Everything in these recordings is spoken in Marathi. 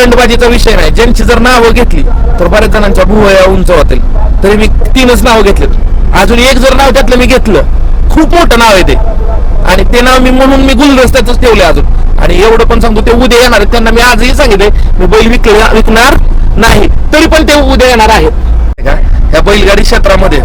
दंडबाजीचा विषय नाही. ज्यांची जर नावं घेतली तर बऱ्याच जणांच्या भुवया उंच होतील. तरी मी तीनच नाव घेतलेत. अजून एक जर नाव त्यातलं मी घेतलं खूप मोठं नाव आहे ते. आणि ते नाव मी म्हणून मी गुलदस्त्यातच ठेवले अजून. आणि एवढं पण सांगतो ते उद्या येणार त्यांना मी आजही सांगितले मी बैल विकले विकणार नाही. तरी पण ते उद्या येणार आहेत. का ह्या बैलगाडी क्षेत्रामध्ये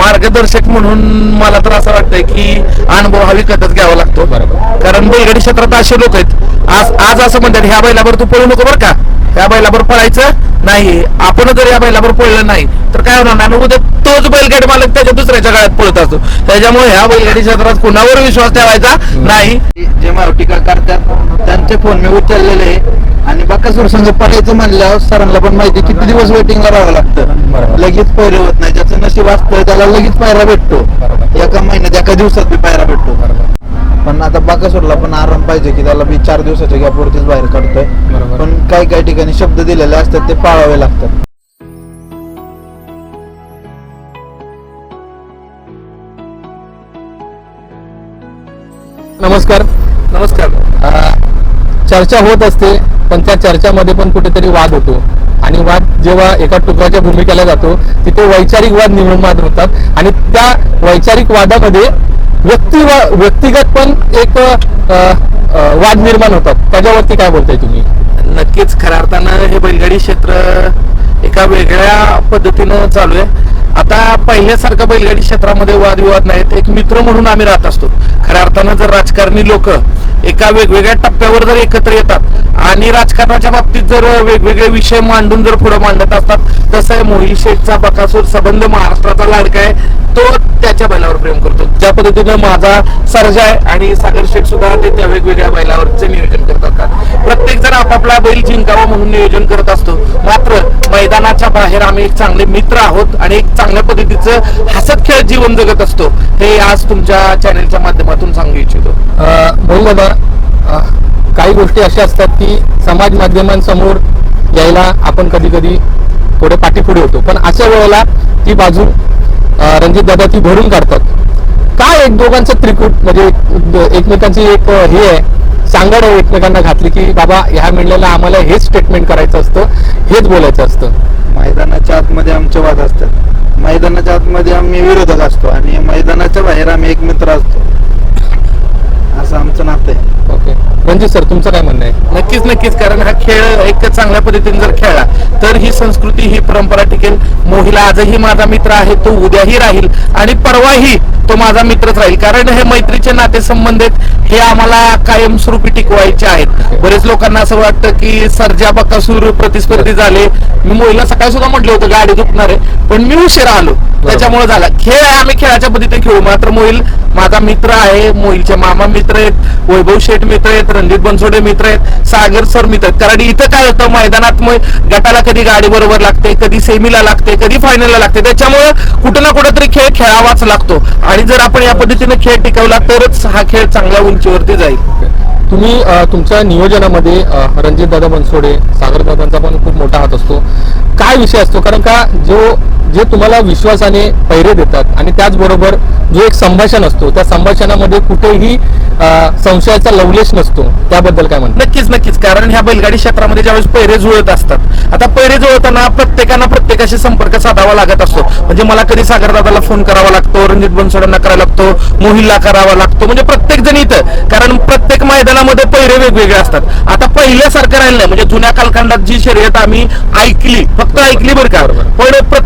मार्गदर्शक म्हणून मला तर असं वाटतंय की अनुभव हा विकतच घ्यावा लागतो. बरोबर. कारण बैलगाडी क्षेत्रात असे लोक आहेत. आज आज असं म्हणतात ह्या बैलावर तू पळू नको बरं का. ह्या बैलावर पळायचं नाही. आपण जर या बैलावर पळलं नाही तर काय होणार? आणि उद्या तोच बैलगाडी मालक त्याच्या दुसऱ्याच्या काळात पळत असतो. त्याच्यामुळे ह्या बैलगाडी क्षेत्रात कुणावर विश्वास ठेवायचा नाही. जे मारुटिका करतात त्यांचे फोन मी उचललेले आणि बाकासूर संघ पडायचं म्हणल्यावर सरांना पण माहिती किती दिवस वेटिंगला राहावं लागतं. लगेच पैरे होत नाही ज्याचं नशीब असतं त्याला लगेच पायरा भेटतो. एका महिन्यात एका दिवसात बी पायरा भेटतो. पण आता बाकासूरला पण आराम पाहिजे की त्याला बी चार दिवसाच्या गॅपवरतीच बाहेर काढतोय. पण काही काही ठिकाणी शब्द दिलेले असतात ते पाळावे लागतात. नमस्कार. नमस्कार. चर्चा होत असते. पण त्या चर्चामध्ये पण कुठेतरी वाद होतो. आणि वाद जेव्हा एका टुकड्याच्या भूमिकेला जातो तिथे वैचारिक वाद निर्माण होतात. आणि त्या वैचारिक वादामध्ये व्यक्ती व्यक्तिगत पण एक वाद निर्माण होतात. त्याच्यावरती काय बोलताय तुम्ही? नक्कीच. खऱ्या अर्थानं हे बैलगाडी क्षेत्र एका वेगळ्या पद्धतीनं चालू आहे. आता पहिल्यासारखं बैलगाडी क्षेत्रामध्ये वादविवाद नाहीत. एक मित्र म्हणून आम्ही राहत असतो. खऱ्या अर्थानं जर राजकारणी लोक एका वेगवेगळ्या टप्प्यावर जर एकत्र येतात आणि राजकारणाच्या बाबतीत जर वेगवेगळे विषय मांडून जर पुढे मांडत असतात तसं आहे मोहित शेठचा बकासूर संबंध महाराष्ट्राचा लाडका आहे. तो त्याच्या बैलावर प्रेम करतो. ज्या पद्धतीनं माझा सर्जा आहे आणि सागर शेठ सुद्धा ते त्या वेगवेगळ्या बैलावरचे नियोजन करत असतात प्रत्येक जण आपापला बैल जिंकावा म्हणून नियोजन करत असतो. मैदानाच्या बाहेर आम्ही एक चांगले मित्र आहोत आणि एक चांगल्या पद्धतीचं हसत खेळ जीवन जगत असतो. हे आज तुमच्या चॅनेलच्या माध्यमातून सांगू इच्छितो. भाऊ बाबा काही गोष्टी अशा असतात की समाज माध्यमांसमोर यायला आपण कधी कधी थोडे पाठीपुढे होतो. पण अशा वेळेला ती बाजू रणजित दादा ती भरून काढतात. काय एक दोघांचं त्रिकूट? म्हणजे एक- एकमेकांची एक हे आहे. सांगड आहे एकमेकांना घातली की बाबा ह्या मेंढल्याला आम्हाला हेच स्टेटमेंट करायचं असतं हेच बोलायचं असतं. मैदानाच्या आतमध्ये आमचे वाद असतात. मैदानाच्या आतमध्ये आम्ही विरोधक असतो आणि मैदानाच्या बाहेर आम्ही एक मित्र असतो. असं आमचं नातं आहे. ओके. रणजित सर तुमचं काय म्हणणं आहे? नक्कीच नक्कीच. कारण हा खेळ एक चांगल्या पद्धतीने जर खेळला तर ही संस्कृती ही परंपरा टिकेल. मोहिला आजही माझा मित्र आहे तो उद्याही राहील आणि परवाही तो माझा मित्रच राहील. कारण हे मैत्रीचे नाते संबंध आहेत हे आम्हाला कायमस्वरूपी टिकवायचे आहेत. बरेच लोकांना असं वाटतं की सर्जा बकासूर प्रतिस्पर्धी झाले. मी मोहिला सकाळी सुद्धा म्हटलं होतं गाडी दुखणार आहे. पण मी उशिरा आलो. त्याच्यामुळे झाला. खेळ आहे आम्ही खेळाच्या पद्धतीने खेळू. मात्र मोहिल माझा मित्र आहे मोहिलचे मामा मित्र आहेत वैभव शेठ मित्र आहेत रणजित बनसोडे मित्र आहेत सागर सर मित्र आहेत. कारण इथं काय होतं मैदानात मग गटाला कधी गाडी बरोबर लागते कधी सेमीला लागते कधी फायनलला लागते? त्याच्यामुळे कुठं ना कुठं तरी खेळ खेळावाच लागतो. आणि जर आपण या पद्धतीने खेळ टिकवला तरच हा खेळ चांगल्या उंचीवरती जाईल. तुम्ही तुमच्या नियोजनामध्ये अ, रणजित दादा बनसोडे सागर दादांचा पण खूप मोठा हात असतो. काय विषय असतो? कारण का जो जे तुम्हाला विश्वासाने पैरे देतात आणि त्याचबरोबर जो एक संभाषण असतो त्या संभाषणामध्ये कुठेही संशयाचा लवलेश नसतो. त्याबद्दल काय म्हणतात? नक्कीच नक्कीच. कारण ह्या बैलगाडी क्षेत्रामध्ये ज्यावेळेस पैरे जुळत असतात आता पैरे जुळताना प्रत्येकानं प्रत्येकाशी संपर्क साधावा लागत असतो. म्हणजे मला कधी सागरदादाला फोन करावा लागतो रणजित बनसोडांना करावा लागतो मोहिलला करावा लागतो. म्हणजे प्रत्येक जण इथं. कारण प्रत्येक मैदानामध्ये पैरे वेगवेगळे असतात. आता पहिल्यासारखं राहिलं नाही. म्हणजे जुन्या कालखंडात जी शर्यत आम्ही ऐकली फक्त ऐकली बरं का. पण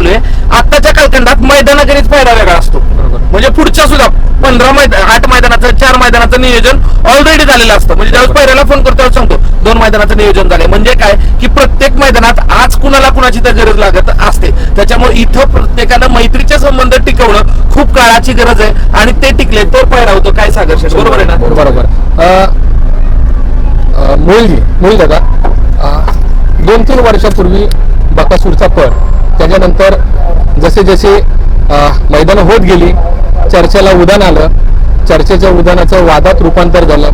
चालू आहे. आत्ताच्या कालखंडात मैदानाकरीच पैरा वेगळा असतो. म्हणजे पुढच्या सुद्धा पंधरा मैदान आठ मैदानाचं चार मैदानाचं नियोजन ऑलरेडी झालेलं असतं. म्हणजे ज्यावेळेस पहिल्याला फोन करतो त्यावेळेस सांगतो दोन मैदानाचं नियोजन झालंय. म्हणजे काय? की प्रत्येक मैदानात आज कुणाला कुणाची तर गरज लागत असते. त्याच्यामुळे इथं प्रत्येकानं मैत्रीचे संबंध टिकवणं खूप काळाची गरज आहे. आणि ते टिकले तर पहिला होतो काय सागर बरोबर आहे ना? बरोबर अ, दोन तीन वर्षापूर्वी बकासूरचा पळ. त्याच्यानंतर जसे जसे मैदानं होत गेली चर्चेला उदान आलं चर्चेच्या उदानाचं वादात रूपांतर झालं.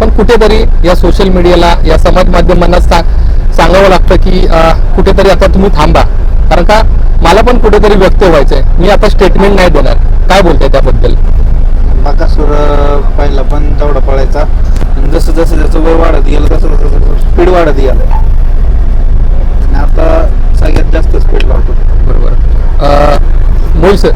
पण कुठेतरी या सोशल मीडियाला या समाज माध्यमांना सा सांगावं लागतं की कुठेतरी आता तुम्ही थांबा. कारण का मला पण कुठेतरी व्यक्त व्हायचंय. मी आता स्टेटमेंट नाही देणार. काय बोलताय त्याबद्दल? बाकासूर सुर पहिला पण तेवढा पळायचा. आणि जसं जसं वय वाढत गेलं तसं तसं तसं स्पीड वाढत गेलं. आणि आता सगळ्यात जास्त स्पीड लावतो. बरोबर. मोहिल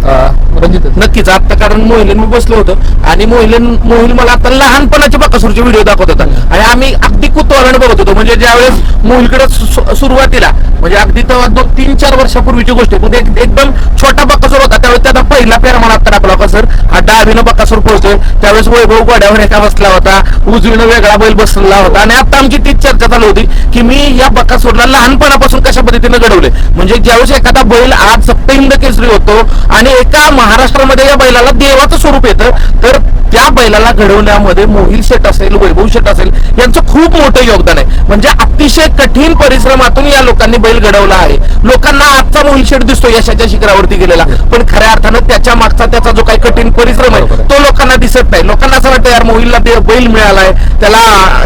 रणजित नक्कीच आता कारण मोहिलेन मी बसलो होतो आणि मोहिलेन मोहिल मला आता लहानपणाचे बकासूरचे व्हिडिओ दाखवत होता. आणि आम्ही अगदी कुतूहलाने बघत होतो. म्हणजे ज्यावेळेस मोहिलकडे सुरुवातीला म्हणजे अगदी तेव्हा दोन तीन चार वर्षापूर्वीची गोष्ट एक- एकदम छोटा बकासूर होता. त्यावेळेस त्याचा पहिला पेर मला आता टाकला होता सर. हा डावीनं बकासूर पोहोचतोय त्यावेळेस वैभव गोड्यावर एका बसला होता. उजवीनं वेगळा बैल बसलेला होता. आणि आता आमची तीच चर्चा चालू होती की मी या बकासूरला लहानपणापासून कशा पद्धतीने घडवले म्हणजे ज्यावेळेस एखादा बैल आज सप्तहिंद केसरी होतो आणि एका महाराष्ट्रामध्ये या बैलाला देवाचं स्वरूप येतं. तर त्या बैलाला घडवण्यामध्ये मोहिल शेट असेल वैभव शेट असेल यांचं खूप मोठं योगदान आहे. म्हणजे अतिशय कठीण परिश्रमातून या लोकांनी बैल घडवला आहे. लोकांना आजचा मोहिल शेट दिसतो यशाच्या शिखरावरती गेलेला. पण खऱ्या अर्थानं त्याच्या मागचा त्याचा जो काही कठीण परिश्रम आहे. तो लोकांना दिसत नाही. लोकांना असं वाटतं यार मोहिलला बैल मिळालाय त्याला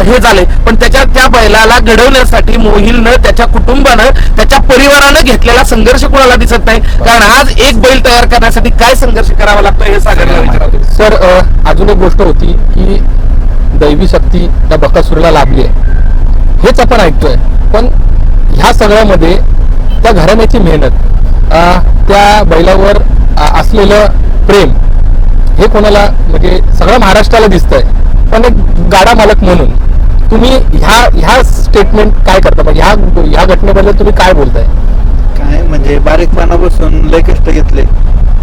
हे झाले पण त्याच्या त्या बैलाला घडवण्यासाठी मोहिलनं त्याच्या कुटुंबानं त्याच्या परिवारानं घेतलेला संघर्ष कोणाला दिसत नाही. कारण आज एक बैल तयार करण्यासाठी काय संघर्ष करावा लागतो हे सागरला विचारावं सर अजून एक गोष्ट होती की दैवी शक्ती त्या बकासूरला लाभली आहे. हेच आपण ऐकतोय. पण ह्या सगळ्यामध्ये त्या घराण्याची मेहनत त्या बैलावर असलेलं प्रेम हे कोणाला म्हणजे सगळ्या महाराष्ट्राला दिसतंय. पण एक गाडा मालक म्हणून तुम्ही ह्या ह्या स्टेटमेंट काय करता? म्हणजे ह्या ह्या घटनेबद्दल तुम्ही काय बोलताय? काय म्हणजे बारीकपणापासून लय कष्ट घेतले.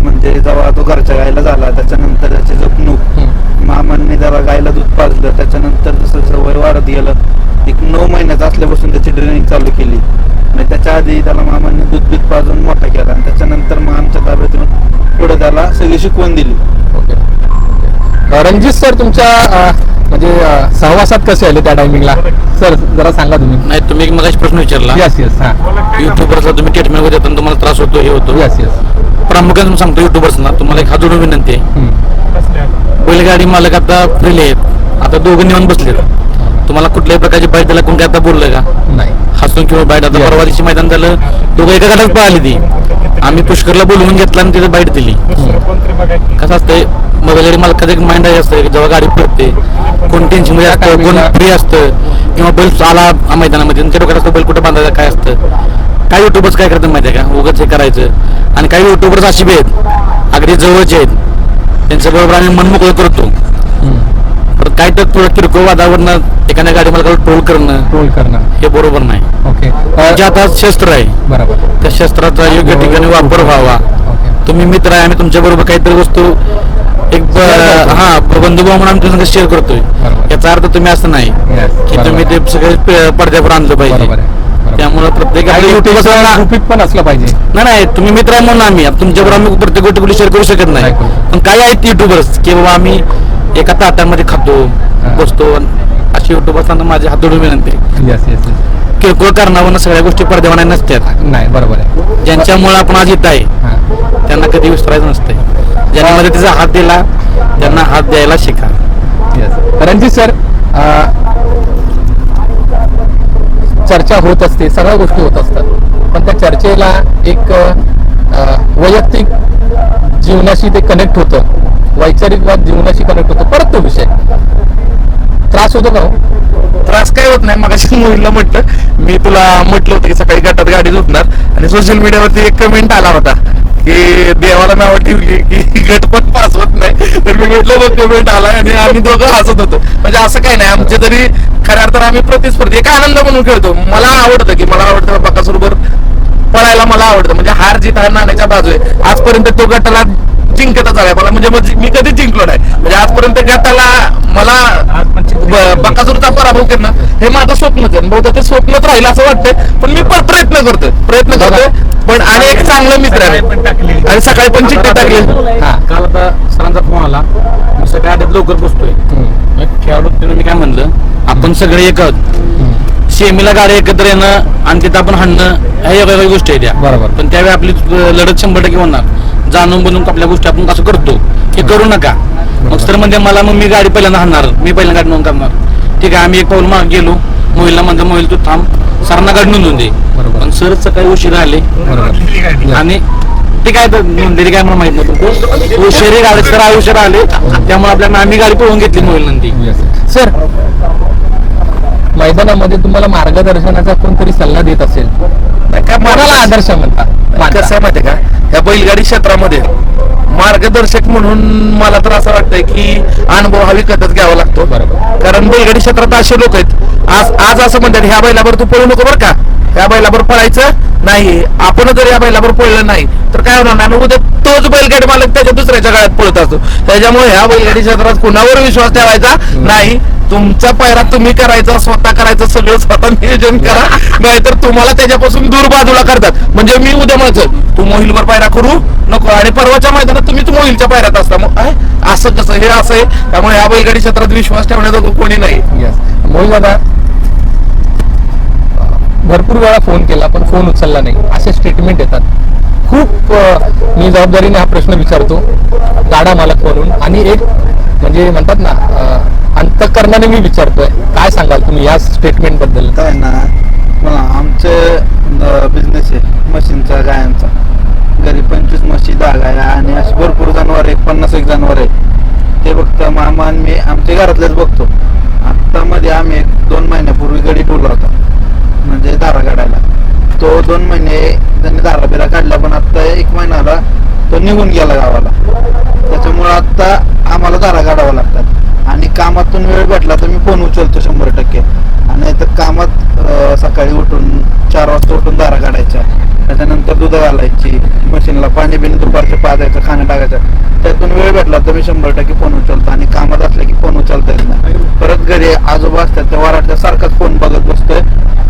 म्हणजे जेव्हा तो घरच्या गायला झाला त्याच्यानंतर त्याची जपणूक मामांनी त्याला गायला दूध पाजलं त्याच्यानंतर जसं जसं वय वाढत गेलं एक नऊ महिन्यात असल्यापासून त्याची ट्रेनिंग चालू केली. आणि त्याच्या आधी त्याला मामांनी दूध दूध पाजून मोठा केला. आणि त्याच्यानंतर मग आमच्या ताब्यातून पुढे त्याला सगळी शिकवण दिली. ओके. रणजित सर तुमच्या म्हणजे सहवासात कसे आले त्या टायमिंगला सर जरा सांगा तुम्ही. नाही तुम्ही एक मगाशी प्रश्न विचारला. यस यस हा. युट्यूबरचा तुम्ही ट्रीटमेंटमध्ये येताना तुम्हाला त्रास होतो हे होतो. यस यस प्रामुख्याने सांगतो युट्यूबर्सना तुम्हाला एक हात जोडून विनंती आहे. बैलगाडी मालक आता फ्रीले आहेत. आता दोघं निवांत बसलेत. तुम्हाला कुठल्याही प्रकारची बाईट त्याला कोण काय आता बोललं का? नाही. हसून किंवा बाईट आता. परवा दिवशी मैदान झालं दोघं एका गटात पळाली ती. आम्ही पुष्करला बोलवून घेतला आणि तिथे बाईट दिली. कसं असतंय बैलगाडी मालकाचं एक माइंड आहे असतं जेव्हा गाडी फिरते असतं कोण फ्री असतं किंवा बैल आला मैदानामध्ये आणि त्या डोक्यात असतं बैल कुठं बांधायचा काय असतं. काही युट्यूबर्स काय करतात माहिती आहे का? उगाच हे करायचं. आणि काही युट्यूबर्स अशी आहेत अगदी जवळचे आहेत. त्यांच्या बरोबर आम्ही मन मोकळं करतो. पण काय तर थोडं किरकोळ वादावरनं एखाद्या गाडी मालकाला ट्रोल करणं रोल करणं. हे बरोबर नाही. ओके. जे आता शस्त्र आहे. बरोबर. त्या शस्त्राचा योग्य ठिकाणी वापर व्हावा. तुम्ही मित्र आहे आम्ही तुमच्या बरोबर काहीतरी वस्तू एक. हा बंधुभाव म्हणून आम्ही तुमच्या शेअर करतोय. याचा अर्थ तुम्ही असं नाही की तुम्ही ते. सगळे पडद्यावर आणलं पाहिजे. त्यामुळे प्रत्येक पण असलं पाहिजे नाही नाही तुम्ही मित्र आहे म्हणून आम्ही तुमच्याबरोबर आम्ही प्रत्येक गोष्टी शेअर करू शकत नाही. पण काही आहेत युट्यूबर्स की बाबा आम्ही एका ताटामध्ये खातो बसतो अशी युट्यूबर्सना माझे हात जोडून विनंती किरकोळ कारणावरनं सगळ्या गोष्टी पडद्यावर नसतात. नाही बरोबर आहे. ज्यांच्यामुळे आपण आज येत आहे त्यांना कधी विसरायचं नसतंय. ज्यांनी मदतीचा हात दिला त्यांना हात द्यायला शिका. रणजित सर चर्चा होत असते सगळ्या गोष्टी होत असतात. पण त्या चर्चेला एक वैयक्तिक जीवनाशी ते कनेक्ट होतं. वैचारिकवाद जीवनाशी कनेक्ट होतं. परत तो विषय. त्रास होतो का हो? त्रास काय होत नाही. मगाशी मोहिलला म्हटलं मी तुला म्हटलं होतं की सकाळी गटात गाडी झोपणार आणि सोशल मीडियावरती एक कमेंट आला होता की देवाला नाव ठेवली की गट पण पास होत नाही. तर मी म्हटलं बघ कमेंट आला आणि आम्ही दोघं हसत होतो. म्हणजे असं काही नाही. आमचे तरी खऱ्या अर्थानं आम्ही प्रतिस्पर्धी. एक आनंद म्हणून खेळतो. मला आवडतं की मला आवडतं बरोबर पळायला मला आवडतं. म्हणजे हार जीत हा नाण्याच्या बाजू आहे आजपर्यंत तो गटाला जिंकतच आलाय. मला म्हणजे मी कधीच जिंकलो नाही. म्हणजे आजपर्यंत गटाला मला बकासूरचा पराभव करणं हे माझं स्वप्नच आहे. बहुधा ते स्वप्नच राहील असं वाटतंय. पण मी पण प्रयत्न करतोय. प्रयत्न करतोय. पण आणि एक चांगलं मित्र आहे. आणि सकाळी पण चिठ्ठी टाकली. हा. काल आता सरांचा फोन आला. मी सगळ्या आधी लवकर. मग खेळाडू मी काय म्हणलं आपण सगळे एक आहोत. सेमीला गाडी एकत्र येणं आणि तिथं आपण हाणणं ह्या वेगवेगळ्या गोष्टी आहेत त्या बरोबर. पण त्यावेळी आपली लढत शंभर टक्के होणार. जाणून बनवून आपल्या गोष्टी आपण कसं करतो. हे करू नका. मग सर म्हणजे मला मग मी गाडी पहिल्यांदा हाणणार. मी पहिल्यांदा गाडी नोंद करणार. ठीक आहे आम्ही एक पाऊल माग गेलो. मोहिलला म्हणतो मोहिल तू थांब. सरांना गाडी नोंदवून दे. बरोबर. पण सर सकाळी उशिरा आले. बरोबर. आणि ती काय तर नोंदलेली काय मला माहीत नव्हतं. उशिरी गाडी सर उशिरा आले. त्यामुळे आपल्याला आम्ही गाडी पळवून घेतली मोबाईल नंतर सर मैदानामध्ये तुम्हाला मार्गदर्शनाचा कोणतरी सल्ला देत असेल. काय मार्गदर्शन- आदर्श म्हणता मानता? कसं आहे माहितीये का? ह्या बैलगाडी क्षेत्रामध्ये मार्गदर्शक म्हणून मला तर असं वाटतंय की अनुभव हा विकतच घ्यावा लागतो. बरोबर. कारण बैलगाडी क्षेत्रात असे लोक आहेत. आज आज असं म्हणतात ह्या बैलावर तू पळू नको बरं का. या बैलावर पळायचं नाही. आपण जर या बैलावर पळलं नाही तर काय होणार? नाही उद्या तोच बैलगाडी मालक त्याच्या दुसऱ्याच्या गळ्यात पळत असतो. त्याच्यामुळे ह्या बैलगाडी क्षेत्रात कुणावर विश्वास ठेवायचा नाही. तुमचा पायरा तुम्ही करायचा स्वतः करायचं सगळं स्वतः नियोजन करा. नाहीतर तुम्हाला त्याच्यापासून दूर बाजूला करतात. म्हणजे मी उद्या म्हणतो तू मोहिलवर पायरा करू नको आणि परवाच्या मैदानात तुम्ही मोहिलच्या पायऱ्यात असता. मग असं कसं? हे असं आहे. त्यामुळे या बैलगाडी क्षेत्रात विश्वास ठेवण्याचा कोणी नाही. मोहिल दादा भरपूर वेळा फोन केला पण फोन उचलला नाही. असे स्टेटमेंट येतात. खूप मी जबाबदारीने हा प्रश्न विचारतो. गाडा मालक म्हणून. आणि एक म्हणजे म्हणतात ना अंतकरणाने मी विचारतोय. काय सांगाल तुम्ही या स्टेटमेंटबद्दल? काय ना मला आमचे बिझनेस आहे मशीनचा गायांचा. घरी पंचवीस म्हशी दहा गाया आणि अशी भरपूर जनावर आहे पन्नास एक जनावर आहे ते फक्त मामा आणि मी आमच्या घरातलेच बघतो. आत्ता मध्ये आम्ही एक दोन महिन्यापूर्वी गडी ठेवला होता. म्हणजे दारा काढायला. तो दोन महिने त्यांनी दारा बिरा काढला पण आता एक महिन्याला तो निघून गेला गावाला. त्याच्यामुळे आता आम्हाला दारा काढावा लागतात. आणि कामातून वेळ भेटला तर मी फोन उचलतो शंभर टक्के. आणि तर कामात सकाळी उठून चार वाजता उठून दारा काढायच्या त्याच्यानंतर दूध घालायची मशीनला पाणी बिणी दुपारचं पाजायचं खाणं टाकायचं त्यातून वेळ भेटला तर मी शंभर टक्के फोन उचलतो आणि कामात असले की फोन उचलता येत नाही परत घरी आजोबा असतात त्या वराटच्या सारखाच फोन बघत बसतोय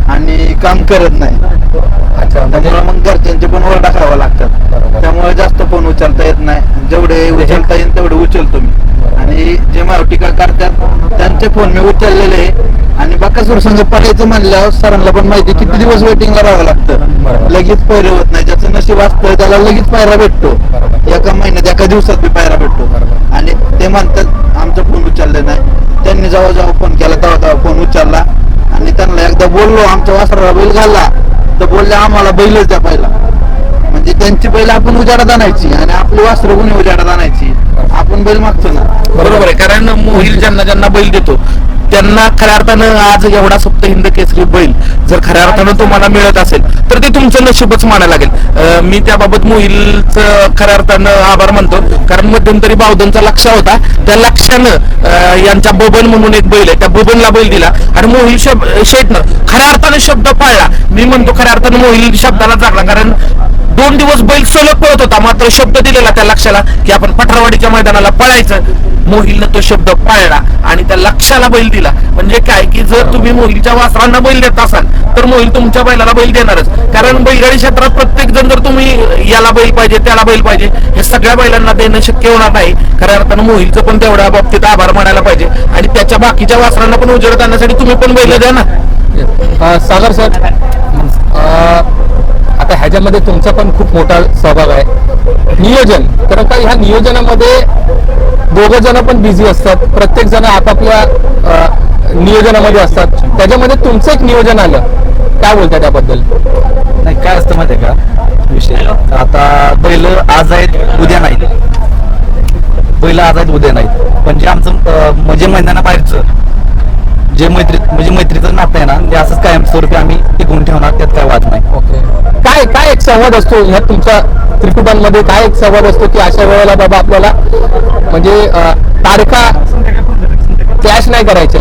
आणि काम करत नाही. म्हणजे त्यामुळे मग घरच्यांचे पण ओरडा खावा लागतात. त्यामुळे जास्त फोन उचलता येत नाही. जेवढे उचलता येईल तेवढे उचलतो मी. आणि जे मला टीका करतात त्यांचे फोन मी उचललेले आहे. आणि बाकासूर संघ पडायचं म्हणल्यावर सरांना पण माहिती किती दिवस वेटिंगला राहावं लागतं. लगेच पैरे होत नाही. ज्याचं नशीब असतं त्याला लगेच पायरा भेटतो. एका महिन्यात एका दिवसात बी पायरा भेटतो. आणि ते म्हणतात आमचा फोन उचलले नाही. त्यांनी जेव्हा जेव्हा फोन केला तेव्हा तेव्हा फोन उचलला. बोललो आमच्या वासराला बैल घालला. तर बोलले आम्हाला बैलच द्या पहिला. म्हणजे त्यांची बैल आपण उजाडात आणायची आणि आपली वासर कोणी उजाडात आणायची. आपण बैल मागतो ना. बरोबर आहे. कारण मोहिल ज्यांना ज्यांना बैल देतो त्यांना खऱ्या अर्थानं आज एवढा सप्त हिंद केसरी बैल जर खऱ्या अर्थानं तुम्हाला मिळत असेल तर ते तुमचं नशीबच मानायला लागेल. मी त्याबाबत मोहिलचं खऱ्या अर्थानं आभार मानतो. कारण मध्यंतरी बावधनचा लक्ष होता. त्या लक्षानं यांच्या बबन म्हणून एक बैल आहे त्या बबनला बैल दिला. आणि मोहिल शब शेटनं खऱ्या अर्थानं शब्द पाळला. मी म्हणतो खऱ्या अर्थानं मोहिल शब्दाला जागला कारण दोन दिवस बैल सलग पळत होता. मात्र शब्द दिलेला त्या लक्षाला की आपण पठारवाडीच्या मैदानाला पळायचं. मोहिलनं तो शब्द पाळला. त्या लक्षाला बैल दिला. म्हणजे काय? की जर तुम्ही मोहिलच्या वासरांना बैल देत असाल तर मोहिल तुमच्या बैलाला बैल देणारच. कारण बैलगाडी क्षेत्रात प्रत्येक जण जर तुम्ही याला बैल पाहिजे त्याला बैल पाहिजे हे सगळ्या बैलांना देणं शक्य होणार नाही. खऱ्या अर्थानं मोहिलचं पण तेवढ्या बाबतीत आभार मानायला पाहिजे. आणि त्याच्या बाकीच्या वासरांना पण उजेडत आणण्यासाठी तुम्ही पण बैल द्या ना. सागर सर आता ह्याच्यामध्ये तुमचा पण खूप मोठा सहभाग आहे. नियोजन कारण का ह्या नियोजनामध्ये दोघं जण पण बिझी असतात. प्रत्येक जण आपापल्या नियोजनामध्ये असतात. त्याच्यामध्ये तुमचं एक नियोजन आलं. काय बोलता त्याबद्दल? नाही काय असतं माहितीये का? विषय. आता बैल आज आहेत उद्या नाहीत. बैल आज आहेत उद्या नाहीत. पण जे आमचं म्हणजे मैदानाबाहेरचं जे मैत्री म्हणजे मैत्रीचं नातं आहे ना ते असंच कायम स्वरूपी आम्ही टिकवून ठेवणार त्यात काय वाद नाही. ओके. काय काय एक संवाद असतो ह्या तुमच्या त्रिकुटांमध्ये? काय एक संवाद असतो की अशा वेळेला बाबा आपल्याला म्हणजे तारखा क्लॅश नाही करायचे.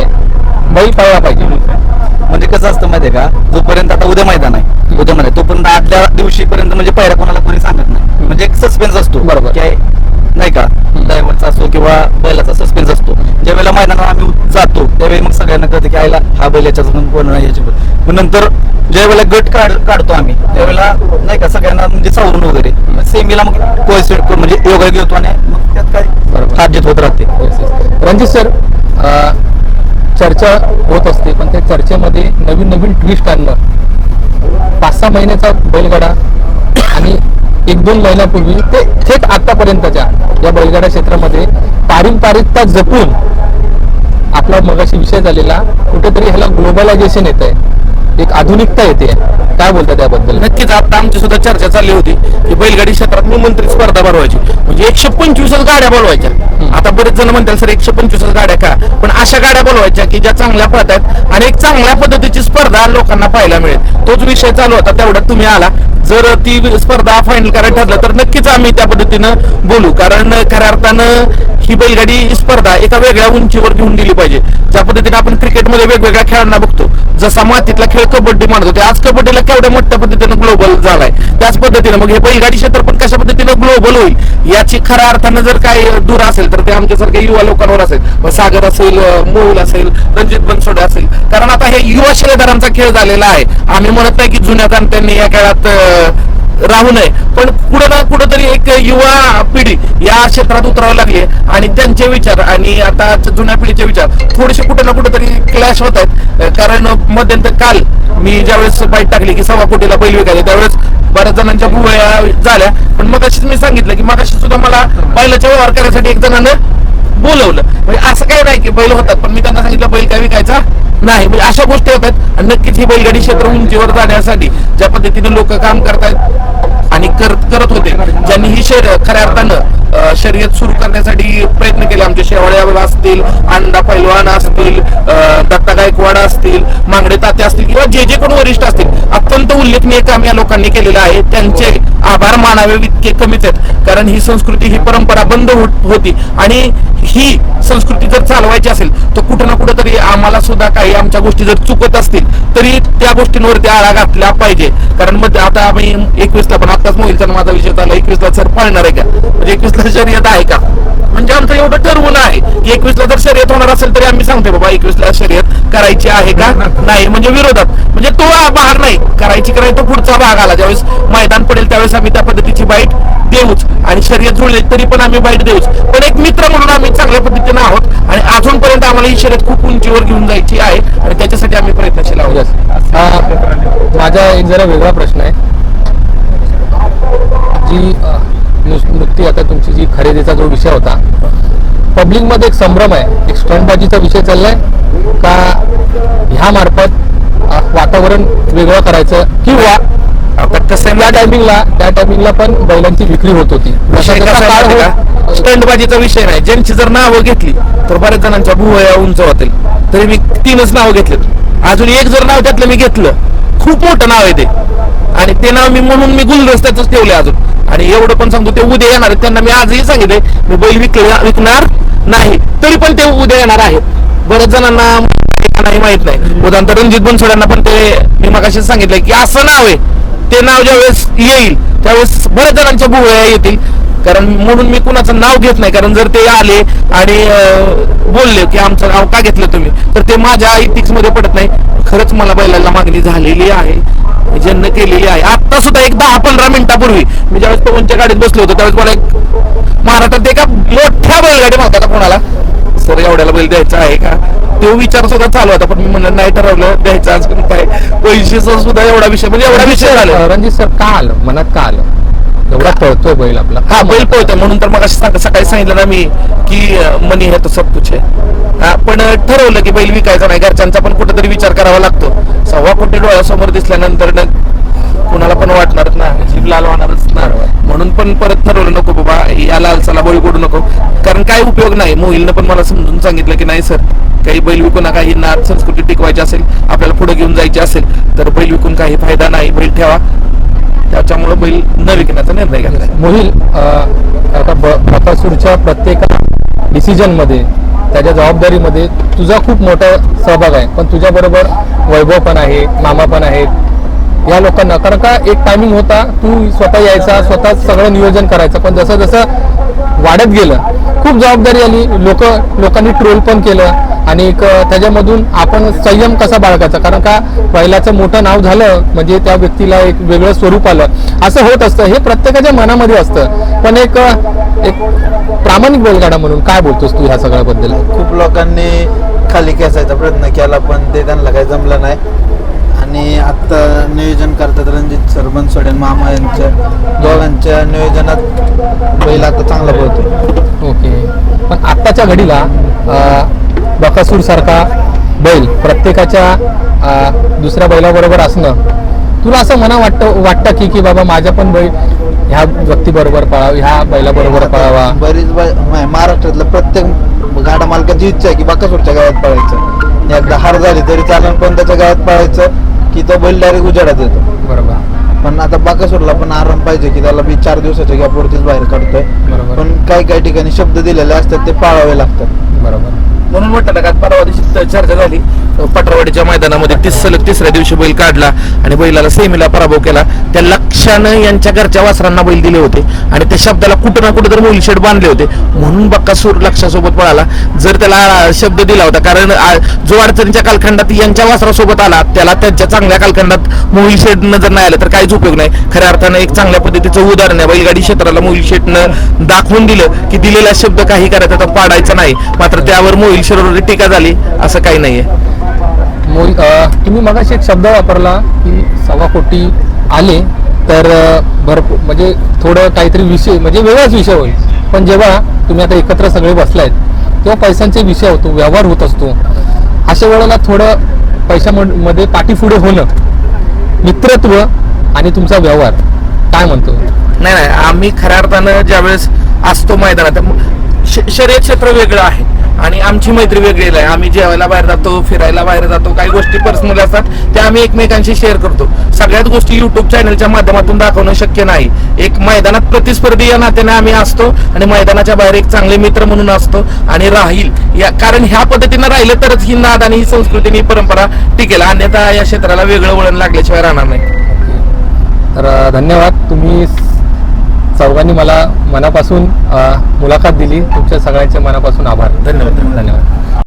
बैल पळला पाहिजे. म्हणजे कसं असतं माहितीये का? जोपर्यंत आता उद्या मैदान आहे. उद्या मैदान तोपर्यंत आदल्या दिवशीपर्यंत म्हणजे पहिल्या कोणाला कोणी सांगत नाही. म्हणजे एक सस्पेन्स असतो. बरोबर. की आहे, नाही का? ड्रायव्हरचा असो किंवा बैलाचा सस्पेन्स असतो. ज्या वेळेला मैदानावर आम्ही जातो त्यावेळी मग सगळ्यांना कळतं की आईला हा बैल याच्यातून कोण नाही याच्यावर मग नंतर ज्या वेळेला गट काढ काढतो आम्ही त्यावेळेला नाही का सगळ्यांना म्हणजे सावरून वगैरे सेमीला मग कोएसिड म्हणजे योगा घेतो आणि मग त्यात काय बरोबर. हात राहते. रणजित सर चर्चा होत असते पण त्या चर्चेमध्ये नवीन नवीन ट्विस्ट आणणं पाच सहा महिन्याचा बैलगाडा आणि एक दोन महिन्यापूर्वी ते थेट आतापर्यंतच्या या बैलगाडा क्षेत्रामध्ये पारंपरिकता जपून आपला मगाशी विषय झालेला कुठेतरी ह्याला ग्लोबलायझेशन येत आहे एक आधुनिकता येते. काय बोलता त्याबद्दल? नक्कीच आता आमची सुद्धा चर्चा चालली होती की बैलगाडी क्षेत्रात निमंत्रित स्पर्धा भरवायची म्हणजे एकशे पंचवीसच गाड्या बोलवायच्या आता बरेच जण म्हणतात सर एकशे पंचवीसच गाड्या का? पण अशा गाड्या बोलवायच्या की ज्या चांगल्या पळतात आणि एक चांगल्या पद्धतीची स्पर्धा लोकांना पाहायला मिळेल. तोच विषय चालू होता तेवढ्यात तुम्ही आला. जर ती स्पर्धा फायनल करायला ठरलं तर नक्कीच आम्ही त्या पद्धतीनं बोलू. कारण खऱ्या अर्थानं ही बैलगाडी स्पर्धा एका वेगळ्या उंचीवर घेऊन गेली पाहिजे. ज्या पद्धतीने आपण क्रिकेटमध्ये वेगवेगळ्या खेळांना बघतो. जसा मातीतला खेळ कबड्डी मानत होते आज कबड्डीला केवढ्या मोठ्या पद्धतीनं ग्लोबल झालाय. त्याच पद्धतीनं मग हे बैलगाडी क्षेत्र पण कशा पद्धतीनं ग्लोबल होईल याची खऱ्या अर्थानं जर काही दूर असेल तर ते आमच्यासारख्या युवा लोकांवर असेल. सागर असेल अं, मोहुल असेल रणजित बनसोडे असेल. कारण आता हे युवा शिलेदारांचा खेळ झालेला आहे. आम्ही म्हणत नाही की जुन्या जाणत्यांनी या खेळात राहू नये. पण कुठं ना कुठंतरी एक युवा पिढी या क्षेत्रात उतरावी लागली आणि त्यांचे विचार आणि आता जुन्या पिढीचे विचार थोडेसे कुठं ना कुठंतरी क्लॅश होत आहेत. कारण मध्यंतर काल मी ज्यावेळेस बाईट टाकली की सव्वा कोटीला बैल विकायला त्यावेळेस बऱ्याच जणांच्या भुवया झाल्या. पण मग मी सांगितलं की मग सुद्धा मला बैलाचा व्यवहार करण्यासाठी एक जणांना बोलवलं. म्हणजे असं काही नाही की बैल होतात पण मी त्यांना सांगितलं बैल काय विकायचा नाही. म्हणजे अशा गोष्टी होतात. आणि नक्कीच ही बैलगाडी क्षेत्र उंचीवर जाण्यासाठी ज्या पद्धतीने लोक काम करतायत आणि करत करत होते. ज्यांनी ही शर्य खऱ्या अर्थानं शर्यत सुरू करण्यासाठी प्रयत्न केले. आमचे शेवाळे असतील अंडा पैलवान असतील दत्ता गायकवाड असतील मांगडे ताते असतील किंवा जे जे कोण वरिष्ठ असतील. अत्यंत उल्लेखनीय काम या लोकांनी केलेलं आहे. त्यांचे आभार मानावे इतके कमीच आहेत. कारण ही संस्कृती ही परंपरा बंद होत- होती. आणि ही संस्कृती जर चालवायची असेल तर कुठं ना कुठं तरी आम्हाला सुद्धा काही आमच्या गोष्टी जर चुकत असतील तरी त्या गोष्टींवरती आळा घातला पाहिजे. कारण मग आता आम्ही एकवीसला पण आताच मोहिलचा माझा विषय चालला एकवीसला सर पाळणार आहे का? म्हणजे एकवीसला शर्यत आहे का? म्हणजे आमचं एवढं ठरवून आहे की एकवीसला जर शर्यत होणार असेल तरी आम्ही सांगतो बाबा एकवीसला शर्यत करायची आहे का? नाही म्हणजे विरोधात. म्हणजे तो भाग नाही. करायची करायची तो पुढचा भाग आला. ज्यावेळेस मैदान पडेल त्यावेळेस आम्ही त्या पद्धतीची बाईट देऊच. आणि शर्यत जुळले तरी पण आम्ही बाईट देऊच. पण एक मित्र म्हणून आम्ही चांगल्या पद्धतीने आहोत. आणि अजूनपर्यंत आम्हाला ही शर्यत खूप उंचीवर घेऊन जायची आहे. आणि त्याच्यासाठी आम्ही प्रयत्नशील आहोत. माझा एक जरा वेगळा प्रश्न आहे. नुस- नुकती आता तुमची जी खरेदीचा जो विषय होता पब्लिकमध्ये एक संभ्रम आहे. एक स्टंटबाजीचा विषय चाललाय का ह्या मार्फत वातावरण वेगळं करायचं किंवा त्या टायमिंगला त्या टायमिंगला पण बैलांची विक्री होत होती. स्टंटबाजीचा विषय नाही. ज्यांची जर नावं घेतली तर बऱ्याच जणांच्या भुवया उंच होतील. तरी मी तीनच नावं घेतलेत. अजून एक जर नाव त्यातलं मी घेतलं खूप मोठं नाव आहे ते. आणि ते नाव मी म्हणून मी गुलदस्त्याच ठेवले अजून. आणि एवढं पण सांगतो ते उद्या येणार त्यांना मी आजही सांगितले मी बैल विकणार नाही. तरी पण ते उद्या येणार आहेत. बऱ्याच जणांना नाही माहीत नाही. उदाहरण रणजित बनसोड्यांना पण ते मी मगाशी सांगितलंय की असं नाव आहे. ते नाव ज्यावेळेस येईल त्यावेळेस बऱ्याच जणांच्या भुवया येतील. कारण म्हणून मी कुणाचं नाव घेत नाही. कारण जर ते आले आणि बोलले की आमचं नाव का घेतलं तुम्ही? तर ते माझ्या इतिक्समध्ये पडत नाही. खरंच मला बैलाला मागणी झालेली आहे. ज्यांना केलेली आहे. आता सुद्धा एक दहा पंधरा मिनिटापूर्वी मी ज्यावेळेस पवनच्या गाडीत बसलो होतो त्यावेळेस मला एक महाराष्ट्रात एका मोठ्या बैलगाडी मागतात कोणाला? सर एवढ्याला बैल द्यायचा आहे का? तो विचार सुद्धा चालू होता पण मी म्हणलं नाही ठरवलं द्यायचं आज काय? पैशाचा सुद्धा एवढा विषय म्हणजे एवढा विषय झाला. रणजित सर का आलं? मनात का आलं? एवढा पळतोय बैल आपला. हा बैल पळतोय. म्हणून तर मग सकाळी सांगितलं ना मी की मनी हे तर सब कुछ है हा, पण ठरवलं की बैल विकायचा नाही. घरच्यांचा पण कुठेतरी विचार करावा लागतो. सव्वा कोटी डोळ्यासमोर दिसल्यानंतर कुणाला पण वाटणारच ना जीभ लाल होणारच ना. म्हणून पण परत ठरवलं नको बाबा या लालसाला बळी पडू नको. कारण काय उपयोग नाही. मोहिलनं पण मला समजून सांगितलं की नाही सर काही बैल विकू नका. ही नाथ संस्कृती टिकवायची असेल आपल्याला पुढे घेऊन जायची असेल तर बैल विकून काही फायदा नाही. बैल ठेवा. त्याच्यामुळे बैल न विकण्याचा निर्णय घेतला. मोहिल आता ब- बकासूरच्या प्रत्येक डिसिजनमध्ये त्याच्या जबाबदारीमध्ये तुझा खूप मोठा सहभाग आहे. पण तुझ्या बरोबर वैभव पण आहे मामा पण आहेत. या लोकांना कारण का एक टायमिंग होता तू स्वतः यायचा स्वतः सगळं नियोजन करायचं. पण जसं जसं वाढत गेलं खूप जबाबदारी आली. लोक लोकांनी ट्रोल पण केलं. आणि एक त्याच्यामधून आपण संयम कसा बाळगायचा? कारण का बैलाचं मोठं नाव झालं म्हणजे त्या व्यक्तीला एक वेगळं स्वरूप आलं. असं होत असतं. हे प्रत्येकाच्या मनामध्ये असतं. पण एक एक प्रामाणिक बैलगाडा म्हणून काय बोलतोस तू ह्या सगळ्याबद्दल? खूप लोकांनी खाली खेचायचा प्रयत्न केला पण ते त्यांना काही जमलं नाही. आणि आत्ता नियोजन करतात रणजित सर बनसोडे मामा यांच्या दोघांच्या नियोजनात बैल आता चांगला पळतो. ओके. पण आत्ताच्या घडीला बकासूर सारखा बैल प्रत्येकाच्या दुसऱ्या बैलाबरोबर असणं. तुला असं मना वाटतं वाटतं की की बाबा माझ्या पण बैल ह्या व्यक्तीबरोबर पळावा ह्या बैलाबरोबर पळावा? बरीच बै- मा- महाराष्ट्रातल्या प्रत्येक गाडा मालकाची इच्छा आहे की बाकासूरच्या गावात पळायचं. एकदा हार झाली तरी चालेल पण त्याच्या गावात पळायचं की तो बैल डायरेक्ट उजेडात येतो. बरोबर. पण आता बाकासूरला पण आराम पाहिजे की त्याला मी चार दिवसाच्या गॅपवरतीच बाहेर काढतोय. पण काही काही ठिकाणी शब्द दिलेले असतात ते पाळावे लागतात. बरोबर. म्हणून म्हटलं का परवा दिवशी चर्चा झाली. पटरवाडीच्या मैदानामध्ये तीस सलग तिसऱ्या दिवशी बैल काढला आणि बैलाला सेमीला पराभव केला. त्या लक्षानं यांच्या घरच्या वासरांना बैल दिले होते आणि त्या शब्दाला कुठं ना कुठं तर मुलशेड बांधले होते. म्हणून बक्कासूर लक्षासोबत पळाला. जर त्याला शब्द दिला होता कारण जो अडचणीच्या कालखंडात यांच्या वासरासोबत आला त्याला त्यांच्या चांगल्या कालखंडात मोहिल शेडनं जर नाही आलं तर काहीच उपयोग नाही. खऱ्या अर्थानं एक चांगल्या पद्धतीचं उदाहरण आहे. बैलगाडी क्षेत्राला मोहिल दाखवून दिलं की दिलेला शब्द काही करायचा तर पाडायचा नाही. मात्र त्यावर मोहिल शेडवर टीका झाली असं काही नाहीये. मोल- तुम्ही मगाशी एक शब्द वापरला की सव्वा कोटी आले तर भरपूर म्हणजे थोडं काहीतरी विषय म्हणजे वेगळाच विषय होईल. पण जेव्हा तुम्ही आता एकत्र सगळे बसलायत तेव्हा पैशांचे विषय होतो व्यवहार होत असतो. अशा वेळेला थोडं पैशामध्ये पाठीपुढे होणं मित्रत्व आणि तुमचा व्यवहार काय म्हणतो? नाही नाही आम्ही खऱ्या अर्थानं ज्यावेळेस असतो मैदानात मग श- शर्यत क्षेत्र वेगळं आहे. आणि आमची मैत्री वेगळी आहे. आम्ही जेवायला बाहेर जातो फिरायला बाहेर जातो काही गोष्टी पर्सनल असतात त्या आम्ही एकमेकांशी शेअर करतो. सगळ्याच गोष्टी युट्यूब चॅनलच्या माध्यमातून दाखवणं शक्य नाही. एक मैदानात प्रतिस्पर्धी या नात्याने आम्ही असतो आणि मैदानाच्या बाहेर एक चांगले मित्र म्हणून असतो आणि राहील. या कारण ह्या पद्धतीनं राहिलं तरच ही नाद आणि ही संस्कृती आणि ही परंपरा टिकेल. अन्यथा या क्षेत्राला वेगळं वळण लागल्याशिवाय राहणार नाही. तर धन्यवाद. तुम्ही चौघांनी मला मनापासून मुलाखत दिली. तुमच्या सगळ्यांचे मनापासून आभार. धन्यवाद. धन्यवाद.